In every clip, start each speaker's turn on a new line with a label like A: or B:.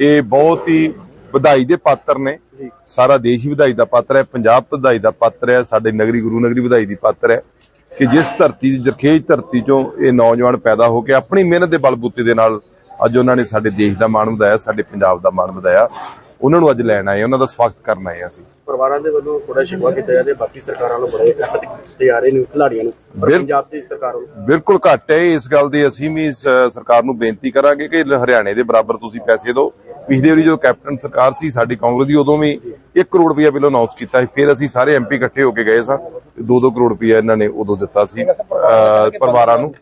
A: ਇਹ ਬਹੁਤ ਹੀ ਵਧਾਈ ਦੇ ਪਾਤਰ ਨੇ। ਸਾਰਾ ਦੇਸ਼ ਹੀ ਵਧਾਈ ਦਾ ਪਾਤਰ ਹੈ। ਪੰਜਾਬ ਵਧਾਈ ਦਾ ਪਾਤਰ ਹੈ। ਸਾਡੇ ਨਗਰੀ ਗੁਰੂ ਨਗਰੀ ਵਧਾਈ ਦੀ ਪਾਤਰ ਹੈ। ਕਿ ਜਿਸ ਧਰਤੀ ਜਰਖੇਜ ਧਰਤੀ ਚੋਂ ਇਹ ਨੌਜਵਾਨ ਪੈਦਾ ਹੋ ਕੇ ਆਪਣੀ ਮਿਹਨਤ ਦੇ ਬਲਬੂਤੇ ਦੇ ਨਾਲ ਅੱਜ ਉਹਨਾਂ ਨੇ ਸਾਡੇ ਦੇਸ਼ ਦਾ ਮਾਣ ਵਧਾਇਆ ਸਾਡੇ ਪੰਜਾਬ ਦਾ ਮਾਣ ਵਧਾਇਆ। ਉਹਨਾਂ ਨੂੰ ਅੱਜ ਲੈਣ ਆਏ ਉਹਨਾਂ ਦਾ ਸਵਾਗਤ ਕਰਨ ਆਏ ਅਸੀਂ।
B: ਪਰਿਵਾਰਾਂ ਦੇ ਵੱਲੋਂ ਥੋੜਾ ਸ਼ਿਕਵਾ ਕੀਤਾ ਜਾਂਦੇ ਬਾਕੀ ਸਰਕਾਰਾਂ ਨੂੰ ਬੜੇ ਐਫਰਟ ਜਾ ਰਹੇ ਨੇ ਖਿਡਾਰੀਆਂ ਨੂੰ ਪਰ ਪੰਜਾਬ ਦੀ ਸਰਕਾਰ ਵੱਲੋਂ।
A: ਬਿਲਕੁਲ ਘੱਟ ਹੈ ਇਸ ਗੱਲ ਦੀ ਅਸੀਂ ਵੀ ਸਰਕਾਰ ਨੂੰ ਬੇਨਤੀ ਕਰਾਂਗੇ ਕਿ ਹਰਿਆਣੇ ਦੇ ਬਰਾਬਰ ਤੁਸੀਂ ਪੈਸੇ ਦਿਓ। ਪਿਛਲੇ ਵਾਰੀ ਜਦੋਂ ਕੈਪਟਨ ਸਰਕਾਰ ਸੀ ਸਾਡੀ ਕਾਂਗਰਸ ਦੀ ਉਦੋਂ ਵੀ 1 ਕਰੋੜ ਰੁਪਇਆ ਬਿੱਲ ਅਨਾਉਂਸ ਕੀਤਾ ਸੀ ਫਿਰ ਅਸੀਂ ਸਾਰੇ ਐਮਪੀ ਇਕੱਠੇ ਹੋ ਕੇ ਗਏ ਸਾਂ। 2-2 ਕਰੋੜ ਰੁਪਇਆ ਇਹਨਾਂ ਨੇ ਉਦੋਂ ਦਿੱਤਾ ਸੀ ਪਰਿਵਾਰਾਂ ਨੂੰ।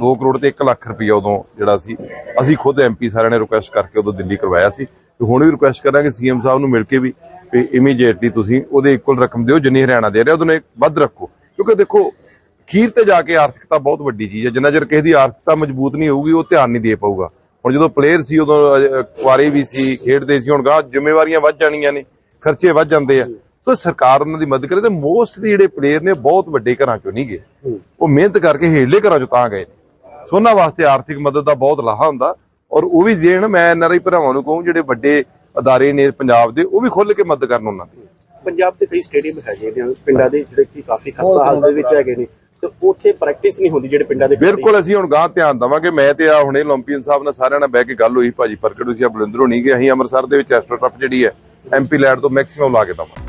A: 2 ਕਰੋੜ ਤੇ 1 ਲੱਖ ਰੁਪਇਆ ਉਦੋਂ ਜਿਹੜਾ ਸੀ ਅਸੀਂ ਖੁਦ ਐਮਪੀ ਸਾਰਿਆਂ ਨੇ ਰਿਕੁਐਸਟ ਕਰਕੇ ਉਦੋਂ ਦਿੱਲੀ ਕਰਵਾਇਆ ਸੀ। ਹੁਣ ਵੀ ਰਿਕੁਐਸਟ ਕਰਾਂਗੇ ਸੀਐਮ ਸਾਹਿਬ ਨੂੰ ਮਿਲ ਕੇ ਵੀ ਕਿ ਇਮੀਡੀਏਟਲੀ ਤੁਸੀਂ ਉਹਦੇ ਇਕੁਅਲ ਰਕਮ ਦਿਓ, ਜਿੰਨੀ ਹਰਿਆਣਾ ਦੇ ਰਿਹਾ, ਉਹਦੋਂ ਵੱਧ ਰੱਖੋ। ਕਿਉਂਕਿ ਦੇਖੋ ਖੀਰ ਤੇ ਜਾ ਕੇ ਆਰਥਿਕਤਾ ਬਹੁਤ ਵੱਡੀ ਚੀਜ਼ ਹੈ। ਜਿੰਨਾ ਚਿਰ ਕਿਸੇ ਦੀ ਆਰਥਿਕਤਾ ਮਜ਼ਬੂਤ ਨਹੀਂ ਹੋਊਗੀ, ਉਹ ਧਿਆਨ ਨਹੀਂ ਦੇ ਪਾਊਗਾ। ਹੁਣ ਜਦੋਂ ਪਲੇਅਰ ਸੀ, ਉਦੋਂ ਕੁਆਰੇ ਵੀ ਸੀ, ਖੇਡਦੇ ਸੀ, ਹੁਣ ਗਾਂ ਜ਼ਿੰਮੇਵਾਰੀਆਂ ਵੱਧ ਜਾਣੀਆਂ ਨੇ, ਖਰਚੇ ਵੱਧ ਜਾਂਦੇ ਆ। ਸੋ ਸਰਕਾਰ ਉਹਨਾਂ ਦੀ ਮਦਦ ਕਰੇ ਤੇ ਮੋਸਟਲੀ ਜਿਹੜੇ ਪਲੇਅਰ ਨੇ, ਬਹੁਤ ਵੱਡੇ ਘਰਾਂ ਚੋਂ ਨਹੀਂ ਗਏ। ਉਹ ਮਿਹਨਤ ਕਰਕੇ ਹੇਠਲੇ ਘਰਾਂ ਚੋਂ ਤਾਂ ਗਏ ਸੋ ਉਹਨਾਂ ਵਾਸਤੇ ਆਰਥਿਕ ਮਦਦ ਦਾ ਬਹੁਤ ਲਾਹਾ ਹੁੰਦਾ। ਔਰ ਉਹ ਵੀ ਦੇਣ ਮੈਂ ਐਨਆਰਆਈ ਭਰਾਵਾਂ ਨੂੰ ਕਹੂੰ ਜਿਹੜੇ ਵੱਡੇ ਅਦਾਰੇ ਨੇ ਪੰਜਾਬ ਦੇ ਉਹ ਵੀ ਖੁੱਲ ਕੇ ਮਦਦ ਕਰਨ ਉਹਨਾਂ ਦੀ।
B: ਪੰਜਾਬ ਤੇ ਕਈ ਸਟੇਡੀਅਮ ਹੈਗੇ ਨੇ ਪਿੰਡਾਂ ਦੇ ਜਿਹੜੇ ਕਿ ਕਾਫੀ ਖਸਤਾ ਹਾਲਤ ਦੇ ਵਿੱਚ ਹੈਗੇ ਨੇ ਤੇ ਉੱਥੇ ਪ੍ਰੈਕਟਿਸ ਨਹੀਂ ਹੁੰਦੀ ਜਿਹੜੇ ਪਿੰਡਾਂ ਦੇ
A: ਬਿਲਕੁਲ ਅਸੀਂ ਹੁਣ ਗਾਹ ਧਿਆਨ ਦਵਾਂਗੇ। ਮੈਂ ਤੇ ਆ ਹੁਣੇ ਓਲੰਪੀਅਨ ਸਾਹਿਬ ਨਾਲ ਸਾਰਿਆਂ ਨਾਲ ਬਹਿ ਕੇ ਗੱਲ ਹੋਈ ਭਾਜੀ ਪ੍ਰਗਟ ਹੋਈ ਸੀ ਬਲਿੰਦਰੋਂ ਨਹੀਂ ਗਏ ਅਸੀਂ ਅੰਮ੍ਰਿਤਸਰ ਦੇ ਵਿੱਚ ਐਸਟ੍ਰੋ ਜਿਹੜੀ ਹੈ ਐਮਪੀ ਲੈਡ ਤੋਂ ਮੈਕਸਿਮਮ ਲਾ ਕੇ ਦਵਾਂਗੇ।